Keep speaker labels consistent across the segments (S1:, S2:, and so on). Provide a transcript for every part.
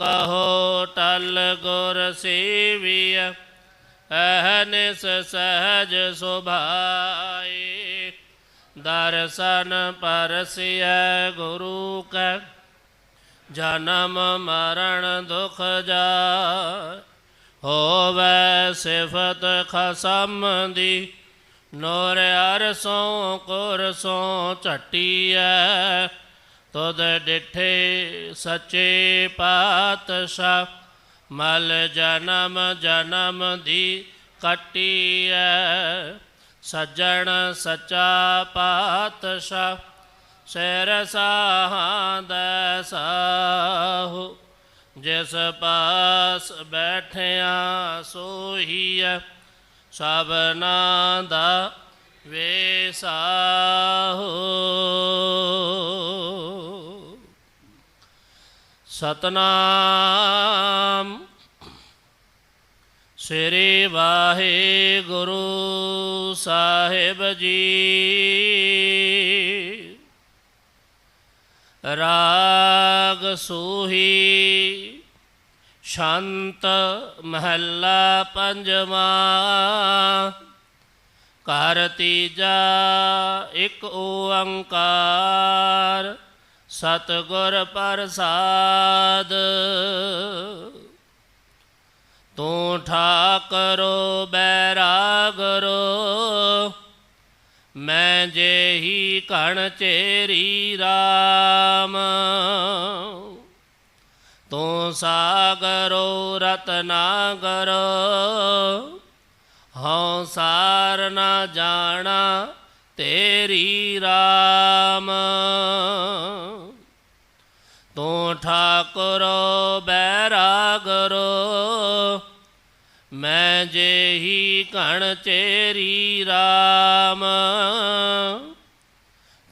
S1: ਕਹੋ ਟਲ ਗੁਰ ਸੇਵੀਐ ਅਹਨਿਸ ਸਹਜ ਸੁਭਾਏ ਦਰਸ਼ਨ ਪਰਸਿਐ ਗੁਰੂ ਕੈ, ਜਨਮ ਮਰਨ ਦੁਖ ਜਾ ਹੋਵੇ ਸਿਫਤ ਖਸਮ ਦੀ, ਨੋਰ ਅਰਸੋਂ ਕੁਰਸੋਂ ਝਟੀਐ। ਤੁਧ ਡਿਠੇ ਸੱਚੇ ਪਾਤਸ਼ਾਹ, ਮਲ ਜਨਮ ਜਨਮ ਦੀ ਕਟੀਐ। ਸੱਜਣ ਸੱਚਾ ਪਾਤਸ਼ਾਹ, ਸਿਰ ਸਾਹਾਂ ਸਾਹੂ। ਜਿਸ ਪਾਸ ਬੈਠਿਆ ਸੋਹੀਐ ਸਭਨਾ ਦਾ ਵੇਸਾਹੋ ਸਤਨਾਮ। ਸ੍ਰੀ ਵਾਹਿਗੁਰੂ ਸਾਹਿਬ ਜੀ। ਰਾਗ ਸੂਹੀ ਸ਼ਾਂਤ ਮਹੱਲਾ ਪੰਜਵਾਂ। ਘਰ ਤੀਜਾ ਇੱਕ ਓੰਕਾਰ। ਸਤਿਗੁਰ ਪ੍ਰਸਾਦ। ਤੂੰ ਠਾਕਰੋ, ਬੈਰਾਗਰੋ, ਮੈਂ ਜਿਹੀ ਕਣ ਚੇਰੀ RAM ਤੂੰ ਸਾਗਰੋ, ਰਤਨਾਗਰੋ, ਹਉ ਸਾਰ ਨਾ ਜਾਣਾ ਤੇਰੀ RAM ਤੂੰ ਠਾਕੁਰੋ ਬੈਰਾਗਰੋ ਮੈਂ ਜਿਹੀ ਕਣ ਚੇਰੀ RAM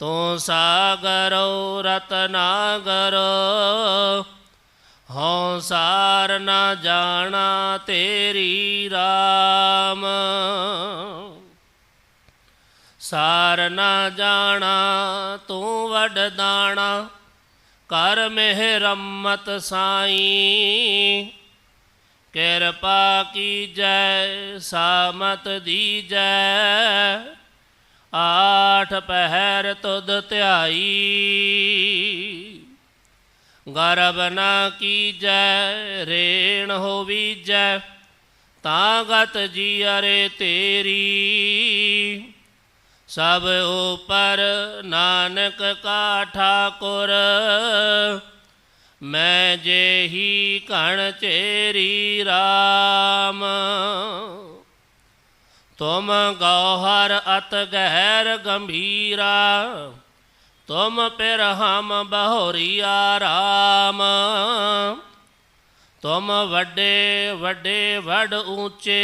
S1: ਤੂੰ ਸਾਗਰੋ ਰਤਨਾਗਰੋ ਹਉ ਸਾਰ ਨਾ ਜਾਣਾ ਤੇਰੀ RAM ਸਾਰ ਨਾ ਜਾਣਾ ਤੂੰ ਵੱਡ ਦਾਣਾ ਕਰ ਮਿਹਰਮਤ ਸਾਈ। ਕਿਰਪਾ ਕੀਜੈ, ਸਾਮਤ ਦੀਜੈ। ਆਠ ਪਹਿਰ ਤੁਧ ਧਿਆਈ। ਗਰਬ ਨਾ ਕੀਜੈ, ਰੇਣ ਹੋਵੀਜੈ ਤਾਂ ਗਤ ਜੀਅਰੇ ਤੇਰੀ। ਸਭ ਉਪਰ ਨਾਨਕ ਕਾ ਠਾਕੁਰ। ਮੈਂ ਜਿਹੀ ਕਣ ਚੇਰੀ RAM ਤੁਮ ਗੌਹਰ ਅਤ ਗਹਿਰ ਗੰਭੀਰਾ। ਤੁਮ ਪਿਰ ਹਮ ਬਹੋਰੀਆ RAM ਤੁਮ ਵੱਡੇ ਵੱਡੇ ਵੱਡ ਉੱਚੇ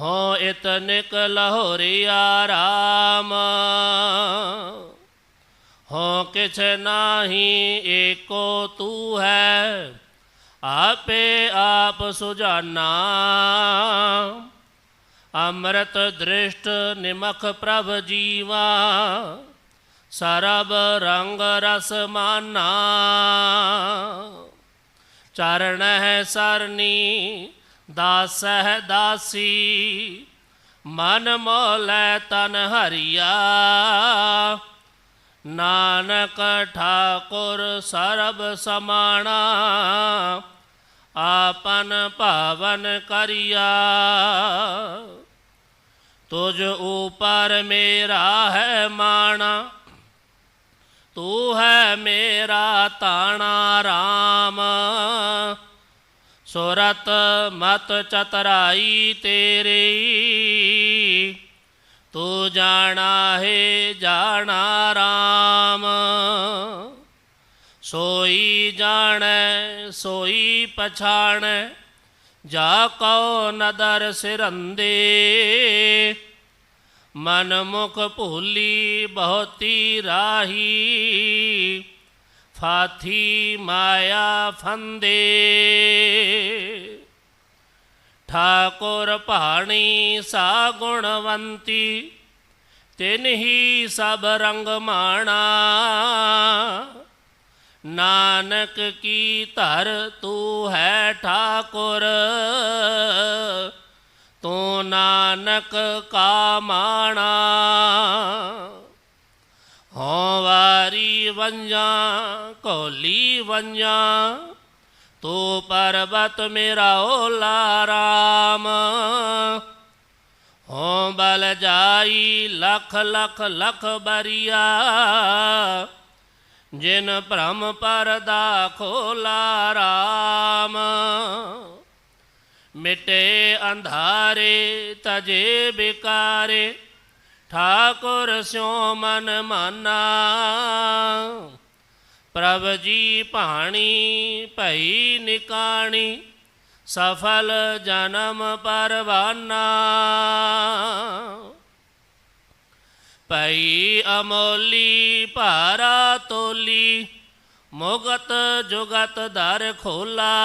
S1: ਹੋ ਇਤਨਿਕ ਲਹੋਰੀਆ ਰਾਮ ਹੋ ਕਿਛ ਨਾਹੀ ਏਕੋ ਤੂ ਹੈ, ਆਪੇ ਆਪ ਸੁਜਾਨਾ। ਅੰਮ੍ਰਿਤ ਦ੍ਰਿਸ਼ਟ ਨਿਮਖ ਪ੍ਰਭ ਜੀਵਾ, ਸਰਬ ਰੰਗ ਰਸ ਮਾਨਾ। ਚਰਨ ਹੈ ਸਰਨੀ ਦਾਸ ਦਾਸੀ, ਮਨ ਮੋਲੇ ਤਨ ਹਰੀਆ। ਨਾਨਕ ਠਾਕੁਰ ਸਰਬ ਸਮਾਣਾ, ਆਪਨ ਭਾਵਨ ਕਰਿਆ। ਤੁਝ ਉਪਰ ਮੇਰਾ ਹੈ ਮਾਣਾ, ਤੂੰ ਹੈ ਮੇਰਾ ਤਾਣਾ RAM ਸੁਰਤ ਮਤ ਚਤਰਾਈ ਤੇਰੀ, ਤੂੰ ਜਾਣਾ ਹੈ, ਜਾਣਾ RAM ਸੋਈ ਜਾਣੈ, ਸੋਈ ਪਛਾਣੈ, ਜਾ ਕਉ ਨਦਰ ਸਿਰੰਦੇ। ਮਨ ਮੁਖ ਭੂਲੀ ਬਹੁਤੀ ਰਾਹੀ, ਫਾਥੀ ਮਾਇਆ ਫੰਦੇ। ਠਾਕੁਰ ਭਾਣੀ ਸਾ ਗੁਣਵੰਤੀ, ਤਿਨ ਹੀ ਸਭ ਰੰਗ ਮਾਣਾ। ਨਾਨਕ ਕੀ ਧਰ ਤੂੰ ਹੈ ਠਾਕੁਰ, ਤੂੰ ਨਾਨਕ ਕਾ ਮਾਣਾ। ਹਉ ਵਾਰੀ ਵੰਜਾ ਕੋਲੀ ਵੰਜਾਂ ਤੂੰ ਪਰਬਤ ਮੇਰਾ ਓਲਾ ਰਾਮ। ਹਉ ਬਲ ਜਾਈ ਲਖ ਲਖ ਲਖ ਬਰੀਆ, ਜਿਨ ਭ੍ਰਮ ਪਰਦਾ ਖੋਲਾ ਰਾਮ। ਮਿਟੇ ਅੰਧਾਰੇ ਤਜੇ ਬਿਕਾਰੇ, ਠਾਕੁਰ ਸਿਉ ਮਨ ਮਾਨਾ। ਪ੍ਰਭ ਜੀ ਭਾਣੀ, ਭਈ ਨਿਕਾਣੀ, ਸਫਲ ਜਨਮ ਪਰਵਾਨਾ। ਪਈ ਅਮੋਲੀ ਭਾਰਾ ਤੋਲੀ, ਮੁਗਤ ਜੁਗਤ ਦਰ ਖੋਲਾ।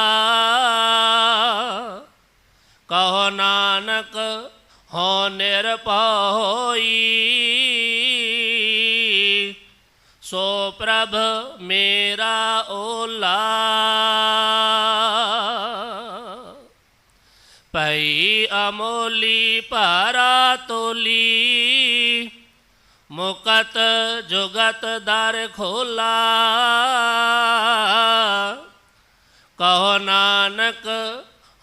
S1: ਕਹੋ ਨਾਨਕ, ਹੋ ਨਿਰਭਉਈ। ਸੋ ਪ੍ਰਭ ਮੇਰਾ ਓਲਾ। ਪਈ ਅਮੋਲੀ ਭਾਰਾ ਤੋਲੀ, ਮੁਕਤ ਜੁਗਤ ਦਰ ਖੋਲਾ। ਕਹੋ ਨਾਨਕ,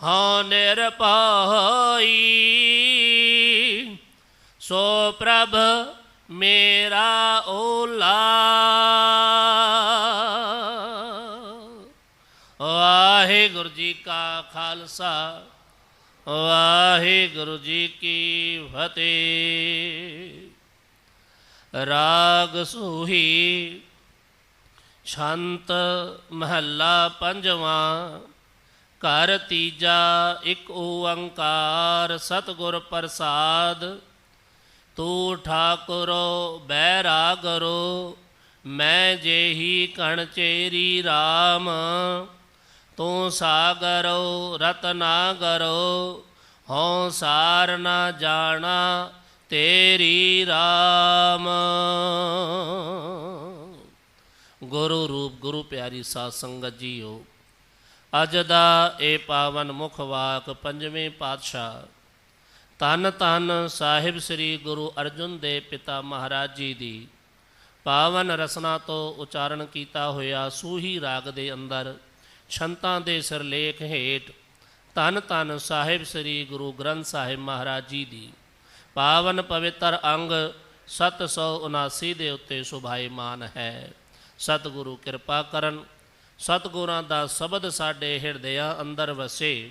S1: ਹਉ ਨਿਰਭਉਈ। ਸੋ ਪ੍ਰਭ ਮੇਰਾ ਓਲਾ ਵਾਹਿਗੁਰੂ ਜੀ ਕਾ ਖਾਲਸਾ, ਵਾਹਿਗੁਰੂ ਜੀ ਕੀ ਫਤਿਹ। ਰਾਗ ਸੂਹੀ ਛੰਤ ਮਹੱਲਾ ਪੰਜਵਾਂ, ਘਰ ਤੀਜਾ ਇੱਕ ਓੰਕਾਰ ਸਤਿਗੁਰ ਪ੍ਰਸਾਦ। ਤੂੰ ਠਾਕੁਰੋ, ਬੈਰਾਗਰੋ, ਮੈਂ ਜੇਹੀ ਕਣ ਚੇਰੀ RAM ਤੂੰ ਸਾਗਰੋ, ਰਤਨਾਗਰੋ, ਹਉ ਸਾਰ ਨਾ ਜਾਣਾ ਤੇਰੀ RAM ਗੁਰੂ ਰੂਪ, ਗੁਰੂ ਪਿਆਰੀ ਸਾਧ ਸੰਗਤ ਜੀਓ, ਅੱਜ ਦਾ ਇਹ ਪਾਵਨ ਮੁਖ ਵਾਕ ਪੰਜਵੇਂ ਪਾਤਸ਼ਾਹ ਤਨ ਤਨ ਸਾਹਿਬ ਸ੍ਰੀ ਗੁਰੂ ਅਰਜਨ ਦੇ ਪਿਤਾ ਮਹਾਰਾਜ ਜੀ ਦੀ। ਪਾਵਨ ਰਸਨਾ ਤੋਂ ਉਚਾਰਨ ਕੀਤਾ ਹੋਇਆ ਸੂਹੀ ਰਾਗ ਦੇ ਅੰਦਰ ਛੰਤਾਂ ਦੇ ਸਿਰਲੇਖ ਹੇਠ ਤਨ ਤਨ ਸਾਹਿਬ ਸ੍ਰੀ ਗੁਰੂ ਗ੍ਰੰਥ ਸਾਹਿਬ ਮਹਾਰਾਜ ਜੀ ਦੀ ਪਾਵਨ ਪਵਿੱਤਰ ਅੰਗ 779 ਦੇ ਉੱਤੇ ਸੁਭਾਈਮਾਨ ਹੈ। ਸਤਿਗੁਰੂ ਕਿਰਪਾ ਕਰਨ, ਸਤਿਗੁਰਾਂ ਦਾ ਸ਼ਬਦ ਸਾਡੇ ਹਿਰਦਿਆਂ ਅੰਦਰ ਵਸੇ।